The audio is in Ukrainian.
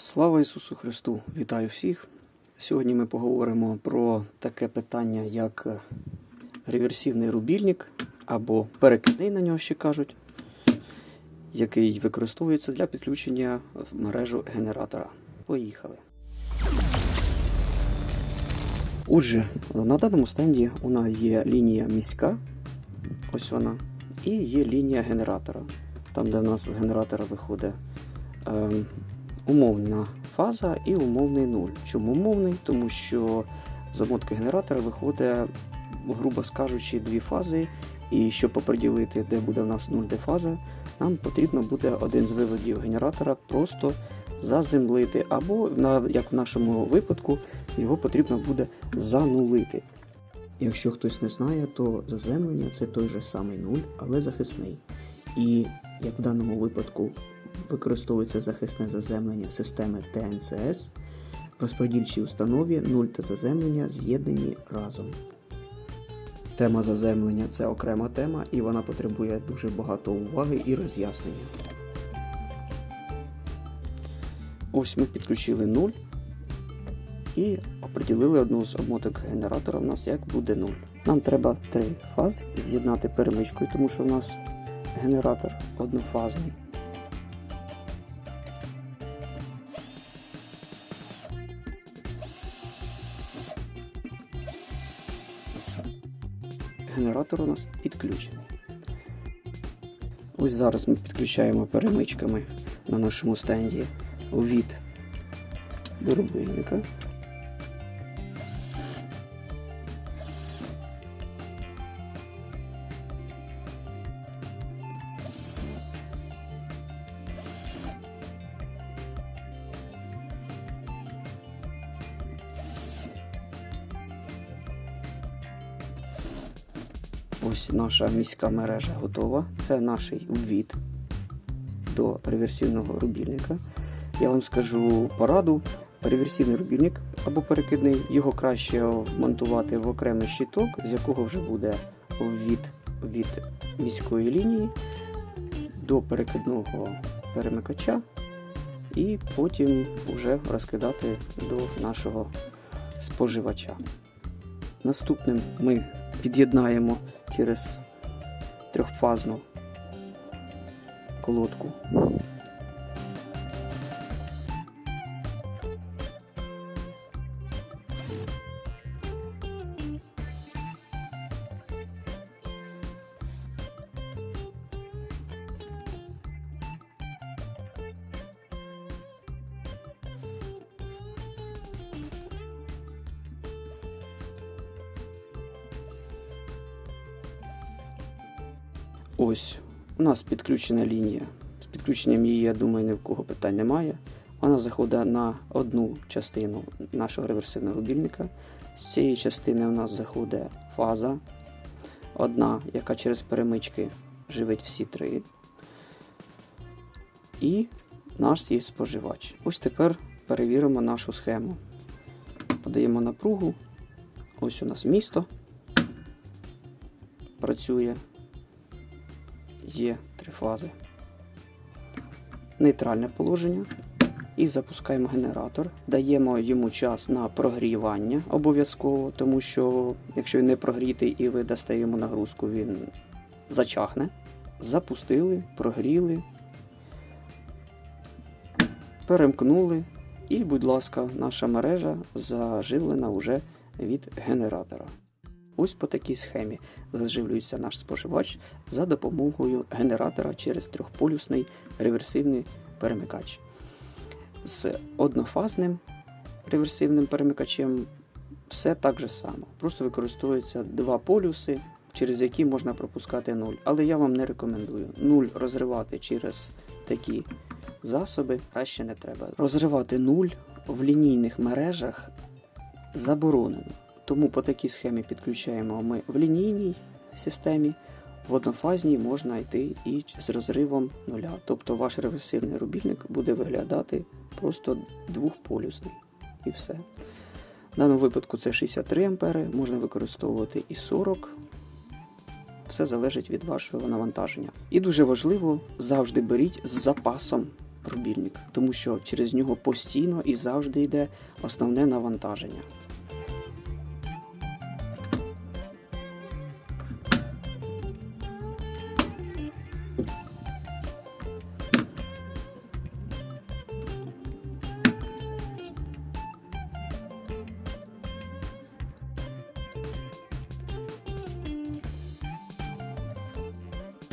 Слава Ісусу Христу! Вітаю всіх! Сьогодні ми поговоримо про таке питання, як е, реверсивний рубільник або перекидний на нього ще кажуть, який використовується для підключення в мережу генератора. Поїхали. Отже, на даному стенді у нас є лінія міська, ось вона, і є лінія генератора. Там, де в нас з генератора виходить ем, умовна фаза і умовний нуль. Чому умовний? Тому що з обмотки генератора виходить, грубо скажучи, дві фази. І щоб оприділити, де буде в нас нуль, де фаза, нам потрібно буде один з виводів генератора просто заземлити, або, як в нашому випадку, його потрібно буде занулити. Якщо хтось не знає, то заземлення це той же самий нуль, але захисний. І як в даному випадку використовується захисне заземлення системи ТНЦС, розподільчій установі нуль та заземлення з'єднані разом. Тема заземлення це окрема тема, і вона потребує дуже багато уваги і роз'яснення. Ось ми підключили 0 і оприділили одну з обмоток генератора у нас як буде 0. Нам треба три фази з'єднати перемичкою, тому що в нас генератор однофазний. Генератор у нас підключений. Ось зараз ми підключаємо перемичками на нашому стенді від до Ось наша міська мережа готова. Це наш ввід до реверсивного рубільника. Я вам скажу пораду. Реверсивний рубільник або перекидний, його краще вмонтувати в окремий щиток, з якого вже буде ввід від міської лінії до перекидного перемикача, і потім вже розкидати до нашого споживача. Наступним ми під'єднаємо через трьохфазну колодку. Ось у нас підключена лінія. З підключенням її, я думаю, ні в кого питань немає. Вона заходить на одну частину нашого реверсивного рубільника. З цієї частини у нас заходить фаза. Одна, яка через перемички живить всі три. І наш є споживач. Ось тепер перевіримо нашу схему. Подаємо напругу. Ось у нас місто працює є три фази. Нейтральне положення. І запускаємо генератор. Даємо йому час на прогрівання обов'язково, тому що якщо він не прогрітий і ви дасте йому нагрузку, він зачахне. Запустили, прогріли, перемкнули. І, будь ласка, наша мережа заживлена вже від генератора. Ось по такій схемі заживлюється наш споживач за допомогою генератора через трьохполюсний реверсивний перемикач. З однофазним реверсивним перемикачем все так же само. Просто використовуються два полюси, через які можна пропускати нуль. Але я вам не рекомендую. Нуль розривати через такі засоби краще не треба. Розривати нуль в лінійних мережах заборонено. Тому по такій схемі підключаємо ми в лінійній системі, в однофазній можна йти і з розривом нуля. Тобто ваш реверсивний рубільник буде виглядати просто двохполюсний. І все. В даному випадку це 63 ампери, можна використовувати і 40. Все залежить від вашого навантаження. І дуже важливо, завжди беріть з запасом рубільник, тому що через нього постійно і завжди йде основне навантаження.